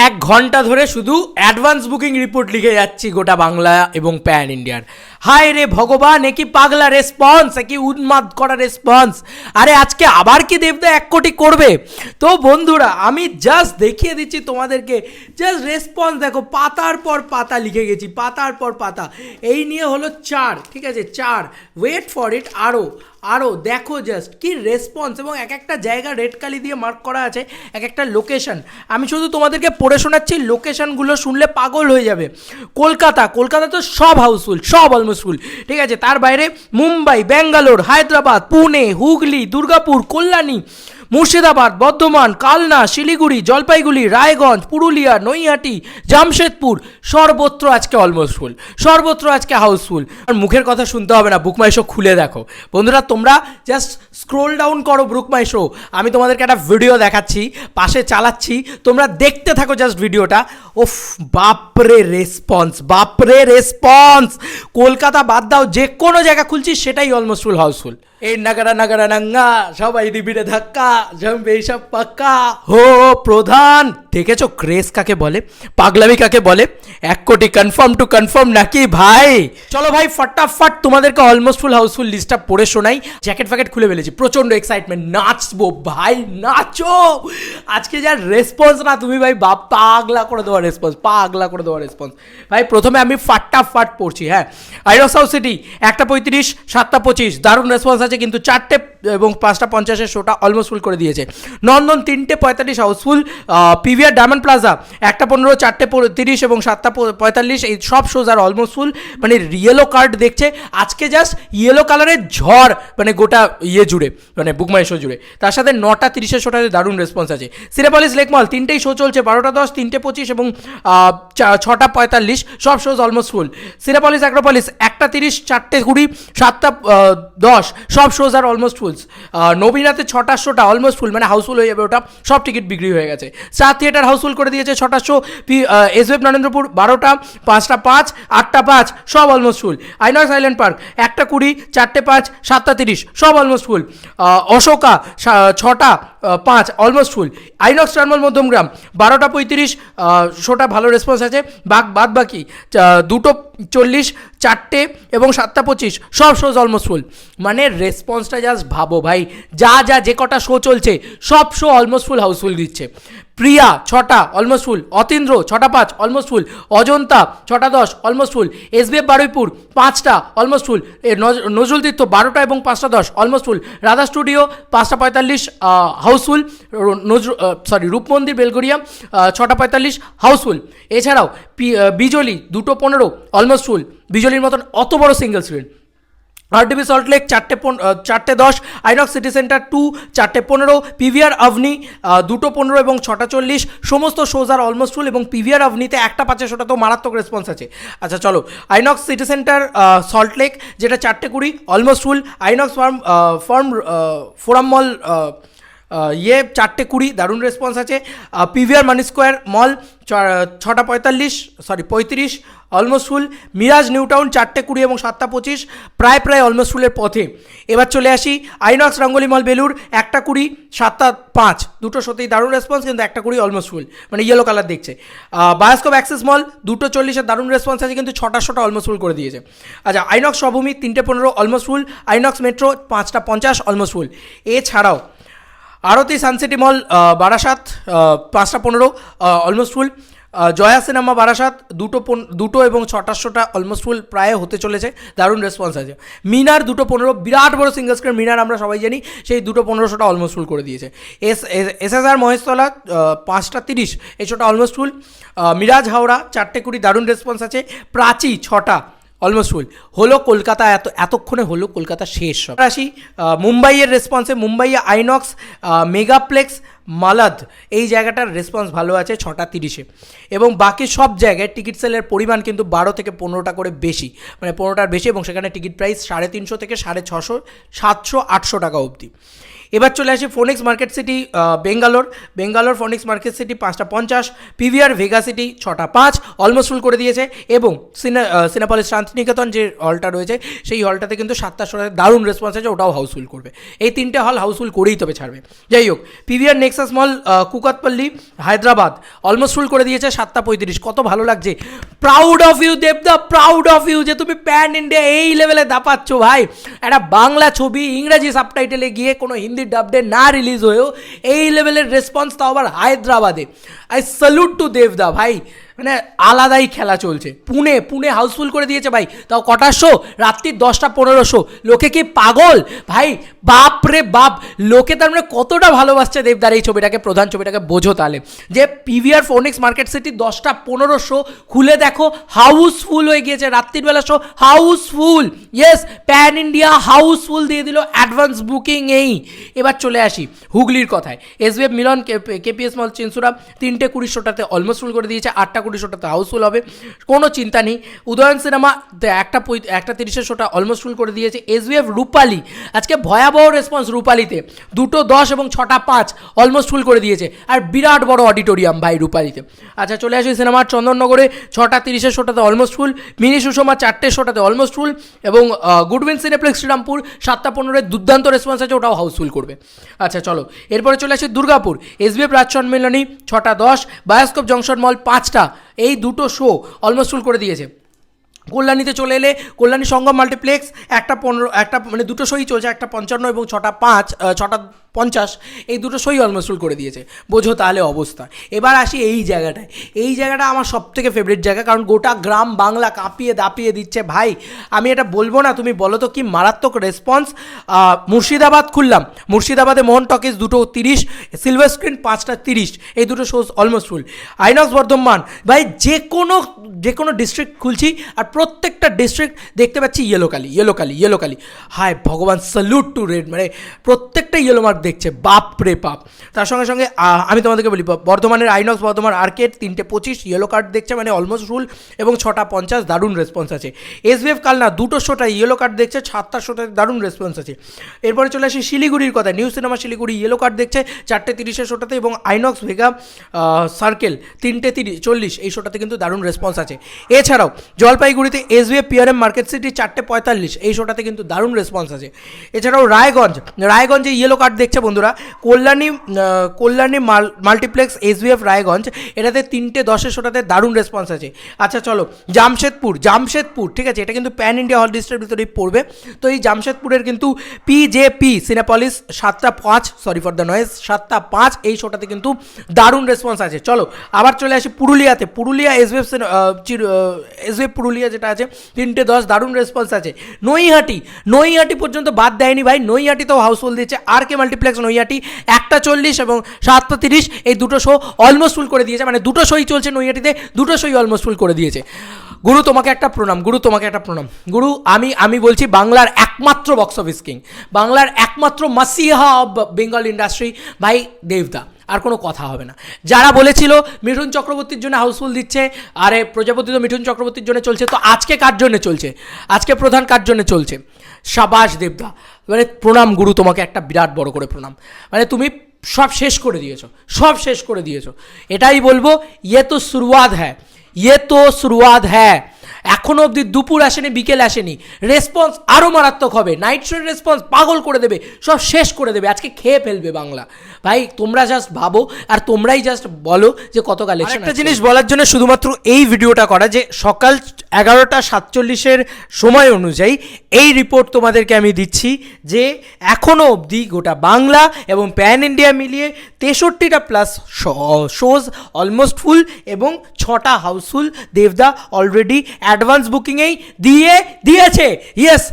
এক ঘণ্টা ধরে শুধু অ্যাডভান্স বুকিং রিপোর্ট লিখে যাচ্ছি গোটা বাংলা এবং প্যান ইন্ডিয়ার হায় রে ভগবান একই পাগলা রেসপন্স একই উন্মাদ করা রেসপন্স আরে আজকে আবার কি দেবদা এক কোটি করবে? তো বন্ধুরা, আমি জাস্ট দেখিয়ে দিচ্ছি তোমাদেরকে। জাস্ট রেসপন্স দেখো, পাতার পর পাতা লিখে গেছি, পাতার পর পাতা। এই নিয়ে হলো চার, ঠিক আছে? চার ওয়েট ফর ইট আরও আরও দেখো জাস্ট কি রেসপন্স এবং এক একটা জায়গা রেড কালি দিয়ে মার্ক করা আছে, এক একটা লোকেশন আমি শুধু তোমাদেরকে পড়ে শোনাচ্ছি লোকেশনগুলো শুনলে পাগল হয়ে যাবে। কলকাতা কলকাতা তো সব হাউসফুল সব অলমোস্ট ফুল ঠিক আছে, তার বাইরে মুম্বাই, ব্যাঙ্গালোর, হায়দ্রাবাদ, পুনে, হুগলি, দুর্গাপুর, কল্যাণী মুর্শিদাবাদ, বর্ধমান, কালনা, শিলিগুড়ি, জলপাইগুড়ি, রায়গঞ্জ, পুরুলিয়া, নৈহাটি, জামশেদপুর, সর্বত্র আজকে অলমোস্ট ফুল সর্বত্র আজকে হাউসফুল আর মুখের কথা শুনতে হবে না বুকমাই শো খুলে দেখো। বন্ধুরা, তোমরা জাস্ট স্ক্রোল ডাউন করো বুকমাই শো আমি তোমাদেরকে একটা ভিডিও দেখাচ্ছি, পাশে চালাচ্ছি। তোমরা দেখতে থাকো জাস্ট ভিডিওটা ওফ, বাপরে রেসপন্স বাপরে রেসপন্স কলকাতা বাদ দাও, যে কোনো জায়গা খুলছি, সেটাই অলমোস্ট ফুল হাউসফুল এই নাগারা নাগারা নাঙ্গা সবাই দিবিরে ধাক্কা জমবে এইসব পাক্কা হো প্রধান দেখেছ ক্রেস কাকে বলে পাগলামি কাকে বলে এক কোটি কনফার্ম টু কনফার্ম নাকি ভাই চলো ভাই ফটাফট তোমাদেরকে অলমোস্ট ফুল হাউসফুল লিস্টটা পড়ে শোনাই জ্যাকেট ফ্যাকেট খুলে ফেলেছি প্রচণ্ড এক্সাইটমেন্ট নাচবো ভাই নাচো আজকে যা রেসপন্স না তুমি ভাই বাপ পাগলা করে দেওয়া রেসপন্স পাগলা করে দেওয়া রেসপন্স ভাই প্রথমে আমি ফাটাফাট পড়ছি হ্যাঁ আইরক্স হাউস সিটি একটা পঁয়ত্রিশ সাতটা পঁচিশ দারুণ রেসপন্স আছে কিন্তু চারটে এবং পাঁচটা পঞ্চাশের শোটা অলমোস্ট ফুল করে দিয়েছে। নন্দন তিনটে পঁয়তাল্লিশ হাউসফুল পিভিআর ডায়মন্ড প্লাজা একটা পনেরো, চারটে তিরিশ এবং সাতটা পঁয়তাল্লিশ, এই সব শোজ আর অলমোস্ট ফুল মানে ইয়েলো কার্ড দেখছে, আজকে জাস্ট ইয়েলো কালারের ঝড় মানে গোটা ইয়ে জুড়ে মানে বুকমাই শো জুড়ে। তার সাথে নটা তিরিশের শোটাতে দারুণ রেসপন্স আছে। সিনেপলিস লেকমল তিনটেই শো চলছে, বারোটা দশ, তিনটে পঁচিশ এবং ছটা পঁয়তাল্লিশ, সব shows almost full Cinepolis Acropolis একটা তিরিশ, চারটে কুড়ি, সাতটা দশ, সব শোজ আর অলমোস্ট ফুলস। নবীনাথে ছটা শোটা অলমোস্ট ফুল মানে হাউসফুল হয়ে যাবে ওটা। সব টিকিট বিক্রি হয়ে গেছে। চার থিয়েটার হাউসফুল করে দিয়েছে ছটা শো এস এসওয়েব নরেন্দ্রপুর বারোটা, পাঁচটা পাঁচ, আটটা পাঁচ, সব almost full INOX Hiland park একটা কুড়ি, চারটে পাঁচ, সাতটা তিরিশ, সব অলমোস্ট ফুল অশোকা ছটা পাঁচ অলমোস্ট ফুল আইনক্স টার্মাল মধ্যমগ্রাম, বারোটা পঁয়ত্রিশ শোটা ভালো রেসপন্স আছে। বাক, বাদ বাকি দুটো চল্লিশ, চারটে এবং সাতটা পঁচিশ, সব শোজ অলমোস্ট ফুল মানে রেসপন্সটা জাস্ট ভাবো ভাই, যা যা, যে কটা শো চলছে, সব শো অলমোস্ট ফুল হাউসফুল দিচ্ছে। প্রিয়া ছটা অলমোস্ট ফুল অতীন্দ্র ছটা পাঁচ অলমোস্ট ফুল অজন্তা ছটা দশ অলমোস্ট ফুল এসবিএফ বারুইপুর পাঁচটা অলমোস্ট ফুল নজরুল তীর্থ বারোটা এবং পাঁচটা দশ অলমোস্ট ফুল রাধা স্টুডিও পাঁচটা পঁয়তাল্লিশ house full Nazrul sorry Rupmandir Belgharia ছটা পঁয়তাল্লিশ হাউসফুল এছাড়াও বিজলি দুটো পনেরো অলমোস্ট ফুল বিজলির মতন অত বড় single screen RTV salt lake চারটে পন- চারটে দশ আইনক সিটি সেন্টার টু চারটে পনেরো পিভিআর আভনি দুটো পনেরো এবং ছটা চল্লিশ, সমস্ত শোজ আর অলমোস্ট ফুল এবং পিভিআর আভনিতে একটা পাঁচে শোটা তো মারাত্মক রেসপন্স আছে। আচ্ছা চলো আইনক্স সিটি সেন্টার সল্টলেক যেটা চারটে কুড়ি almost full INOX farm farm forum mall ইয়ে চারটে কুড়ি, দারুণ রেসপন্স আছে। পিভিআর মানি স্কোয়ার মল ছটা পঁয়তাল্লিশ সরি পঁয়ত্রিশ অলমোস্ট ফুল মিরাজ নিউ টাউন চারটে কুড়ি এবং সাতটা পঁচিশ, প্রায় প্রায় অলমোস্ট ফুলের পথে। এবার চলে আসি আইনক্স রঙ্গলি মল বেলুর একটা কুড়ি, সাতটা পাঁচ। দুটো সত্যিই দারুণ রেসপন্স কিন্তু একটা কুড়ি অলমোস্ট ফুল মানে ইয়েলো কালার দেখছে। বায়োস্কোপ অ্যাক্সেস মল দুটো চল্লিশের দারুণ রেসপন্স আছে, কিন্তু ছটা ছটা অলমোস্ট ফুল করে দিয়েছে। আচ্ছা আইনক্স সভূমি তিনটে পনেরো অলমোস্ট ফুল আইনক্স মেট্রো পাঁচটা পঞ্চাশ অলমোস্ট ফুল এছাড়াও আরতি সানসিটি মল বারাসাত পাঁচটা পনেরো almost full Jaya cinema Barasat, দুটো দুটো এবং ছটাশোটা অলমোস্ট ফুল প্রায় হতে চলেছে। দারুণ রেসপন্স আছে। মিনার দুটো পনেরো, বিরাট বড় সিঙ্গল স্ক্রিন মিনার আমরা সবাই জানি, সেই দুটো পনেরোশোটা অলমোস্ট ফুল করে দিয়েছে। S S S R Maheshtala পাঁচটা তিরিশ এই শোটা অলমোস্ট ফুল মিরাজ হাওড়া, চারটে কুড়ি, দারুণ রেসপন্স আছে। প্রাচী, ছটা। অলমোস্ট ফুল হলো কলকাতা, এত, এতক্ষণে হলো কলকাতা শেষ সব। আসি মুম্বাইয়ের রেসপন্সে মুম্বাইয়ে আইনক্স মেগাপ্লেক্স মালাদ এই জায়গাটার রেসপন্স ভালো আছে ছটা তিরিশে। এবং বাকি সব জায়গায় টিকিট সেলের পরিমাণ কিন্তু বারো থেকে পনেরোটা করে বেশি। মানে পনেরোটার বেশি এবং সেখানে টিকিট প্রাইস সাড়ে তিনশো থেকে সাড়ে ছশো, সাতশো, আটশো টাকা অবধি। এবার চলে আসি Phoenix market city Bangalore Bangalore Phoenix market city পাঁচটা পঞ্চাশ পিভিআর ভেগা সিটি ছটা পাঁচ অলমোস্ট ফুল করে দিয়েছে। এবং সিনে সিনেপলিস শান্তিনিকেতন যে হলটা রয়েছে, সেই হলটাতে কিন্তু সাতটা শোতে দারুণ রেসপন্স আছে, ওটাও হাউসফুল করবে। এই তিনটে হল হাউসফুল করেই তবে ছাড়বে। যাই হোক PVR Nexus mall Kukatpally, Hyderabad almost full করে দিয়েছে সাতটা পঁয়ত্রিশ। কত ভালো লাগছে। প্রাউড অফ ইউ দেবদা প্রাউড অফ ইউ যে তুমি প্যান ইন্ডিয়া এই লেভেলে দাপাচ্ছ ভাই। একটা বাংলা ছবি, ইংরাজি সাবটাইটেলে গিয়ে কোনো হিন্দি ডাবডে না রিলিজ হয়েও এই লেভেলের রেসপন্স তাও আবার হায়দ্রাবাদে। আই স্যালুট টু দেবদা ভাই। মানে আলাদাই খেলা চলছে। পুনে পুনে হাউসফুল করে দিয়েছে ভাই। তাও কটার শো রাত্রির দশটা পনেরোশো লোকে কি পাগল? ভাই, বাপ রে বাপ। লোকে তার মানে কতটা ভালোবাসছে দেবদার এই ছবিটাকে, প্রধান ছবিটাকে, বোঝো তাহলে। যে পিভিআর ফোনিক্স মার্কেট সিটি দশটা পনেরোশো খুলে দেখো হাউসফুল হয়ে গিয়েছে। রাত্রির বেলা show house full yes pan India house full দিয়ে দিল অ্যাডভান্স বুকিং এই। এবার চলে আসি হুগলির কথায়। এসবিএফ মিলন কেপিএস মল চিনসুরা তিনটে কুড়ি শোটাতে অলমোস্ট ফুল করে দিয়েছে, আটটা কুড়ি শোটাতে হাউসফুল হবে। কোনো চিন্তা নেই। উদয়ন সিনেমা একটা একটা তিরিশের শোটা অলমোস্ট ফুল করে দিয়েছে। এসবিএফ রূপালি, আজকে ভয়াবহ রেসপন্স রূপালিতে। দুটো দশ এবং ছটা পাঁচ অলমোস্ট ফুল করে দিয়েছে। আর বিরাট বড় অডিটোরিয়াম ভাই রূপালিতে। আচ্ছা চলে আসি সিনেমার চন্দননগরে। ছটা তিরিশের শোটাতে অলমোস্ট ফুল মিনি সুষমা চারটে শোটাতে অলমোস্ট ফুল এবং গুডউইন সিনেপ্লেক্স শ্রীরামপুর সাতটা পনেরোয় দুর্দান্ত রেসপন্স আছে, ওটাও হাউসফুল করবে। আচ্ছা চলো। এরপরে চলে আসি দুর্গাপুর। এসবিএফ রাজ সম্মেলনী, ছটা দশ বায়োস্কোপ জংশন মল পাঁচটা, এই দুটো শো অলমোস্ট ফুল করে দিয়েছে। কল্যাণীতে চলে এলে কল্যাণী সঙ্গম মাল্টিপ্লেক্স একটা পনেরো, একটা মানে দুটো শোই চলছে, একটা পঞ্চান্ন এবং ছটা পাঁচ ছটা পঞ্চাশ, এই দুটো শোই অলমোস্ট করে দিয়েছে। বোঝো তাহলে অবস্থা। এবার আসি এই জায়গাটায়। এই জায়গাটা আমার সব থেকে ফেভারিট জায়গা, কারণ গোটা গ্রাম বাংলা কাঁপিয়ে দাপিয়ে দিচ্ছে। ভাই, আমি এটা বলব না, তুমি বলো তো কি মারাত্মক রেসপন্স মুর্শিদাবাদ খুললাম। মুর্শিদাবাদে মোহন টকিজ দুটো তিরিশ সিলভার স্ক্রিন পাঁচটা তিরিশ। এই দুটো shows almost full INOX Bardhaman. ভাই, যে কোনো যে কোনো ডিস্ট্রিক্ট খুলছি, আর প্রত্যেকটা ডিস্ট্রিক্ট দেখতে পাচ্ছি ইয়েলো কালি ইয়েলো কালি ইয়েলো কালি। হায় ভগবান স্যালুট টু রেড মানে প্রত্যেকটা ইয়েলো মার্ক দেখছে বাপ রে বাপ। তার সঙ্গে সঙ্গে আমি তোমাদেরকে বলি বর্ধমানের আইনক্স বর্ধমান আর্কেড, তিনটে পঁচিশ ইয়েলো কার্ড দেখছে মানে অলমোস্ট ফুল এবং ছটা পঞ্চাশ দারুণ রেসপন্স আছে। এসবিএফ কালনা দুটো শোটা ইয়েলো কার্ড দেখছে, সাতটা শোটা দারুণ রেসপন্স আছে। এরপরে চলে আসি শিলিগুড়ির কথা new cinema Siliguri yellow card দেখছে, চারটে তিরিশের শোটাতে এবং আইনক্স ভেগা সার্কেল তিনটে তিরিশ, চল্লিশ, এই শোটাতে কিন্তু দারুণ রেসপন্স আছে। এছাড়াও, জলপাইগুড়িতে এসবিএফ পিআরএম মার্কেট সিটি চারটে পঁয়তাল্লিশ, এই শোটাতে কিন্তু দারুণ রেসপন্স আছে। এছাড়াও রায়গঞ্জ, রায়গঞ্জে ইয়েলো কার্ড দেখছে বন্ধুরা, কল্যাণী কল্যাণী মাল, মাল্টিপ্লেক্স এসবিএফ রায়গঞ্জ, এটাতে তিনটে দশের শোটাতে দারুণ রেসপন্স আছে। আচ্ছা চলো, জামশেদপুর জামশেদপুর, ঠিক আছে, এটা কিন্তু প্যান ইন্ডিয়া হল ডিস্ট্রিক্টের ভিতরেই পড়বে। তো এই জামশেদপুরের কিন্তু পি জে পি সিনেপলিস সাতটা পাঁচ সরি ফর দ্য নয়েজ সাতটা পাঁচ, এই শোটাতে কিন্তু দারুণ রেসপন্স আছে। চলো, আবার চলে আসি পুরুলিয়াতে। পুরুলিয়া এসবিএফ এসবিএফ পুরুলিয়া যেটা আছে, তিনটে দশ, দারুণ রেসপন্স আছে। নৈহাটি নৈহাটি পর্যন্ত বাদ দেয়নি ভাই, নৈহাটি নৈহাটিতেও হাউসফুল দিয়েছে। আর কে মাল্টিপ্লেক্স নৈহাটি একটা চল্লিশ এবং সাতটা তিরিশ, এই দুটো শো অলমোস্ট ফুল করে দিয়েছে। মানে দুটো শোই চলছে নৈয়াটিতে দুটো শোই অলমোস্ট ফুল করে দিয়েছে। গুরু, তোমাকে একটা প্রণাম, গুরু, তোমাকে একটা প্রণাম। গুরু, আমি আমি বলছি বাংলার একমাত্র বক্স অফিস কিং বাংলার একমাত্র মাসিহা অব বেঙ্গল ইন্ডাস্ট্রি ভাই দেবদা, আর কোনো কথা হবে না। যারা বলেছিল মিঠুন চক্রবর্তীর জন্য হাউসফুল দিচ্ছে, আরে প্রজাপতি তো মিঠুন চক্রবর্তীর জন্য চলছে, তো আজকে কার জন্য চলছে? আজকে প্রধান কার জন্য চলছে? সাবাস দেবদা। মানে প্রণাম গুরু, তোমাকে একটা বিরাট বড় করে প্রণাম। মানে তুমি সব শেষ করে দিয়েছ, সব শেষ করে দিয়েছ। এটাই বলব ইয়ে তো শুরুয়াত হ্যাঁ ইয়ে তো শুরুয়াত হ্যাঁ এখনও অবধি দুপুর আসেনি বিকেল আসেনি। রেসপন্স আরও মারাত্মক হবে। নাইট শোর রেসপন্স পাগল করে দেবে সব শেষ করে দেবে আজকে খেয়ে ফেলবে বাংলা। ভাই তোমরা জাস্ট ভাবো আর তোমরাই জাস্ট বলো যে কত কালেকশন একটা জিনিস বলার জন্য শুধুমাত্র এই ভিডিওটা করা যে সকাল এগারোটা সাতচল্লিশের সময় অনুযায়ী এই রিপোর্ট তোমাদেরকে আমি দিচ্ছি যে এখনও অবধি গোটা বাংলা এবং প্যান ইন্ডিয়া মিলিয়ে তেষট্টিটা প্লাস শোজ অলমোস্ট ফুল এবং ছটা হাউসফুল দেবদা অলরেডি অ্যাডভান্স বুকিংয়েই দিয়ে দিয়েছে। ইয়েস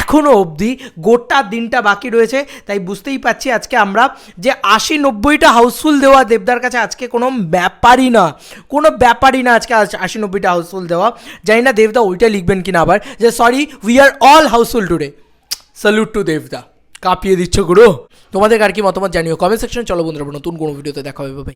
এখনও অবধি গোটা দিনটা বাকি রয়েছে, তাই বুঝতেই পারছি আজকে আমরা যে আশি নব্বইটা হাউসফুল দেওয়া দেবদার কাছে আজকে কোনো ব্যাপারই না, কোনো ব্যাপারই না আজকে আজ আশি নব্বইটা হাউসফুল দেওয়া। জানি না দেবদা ওইটা লিখবেন কিনা আবার, যে sorry we are all house full today salute to দেবদা। কাঁপিয়ে দিচ্ছ গুরু। তোমাদের আর কি মতামত জানিও। কমেন্ট সেকশনে চলো বন্ধুরা, নতুন কোনো ভিডিওতে দেখা হবে। ভাই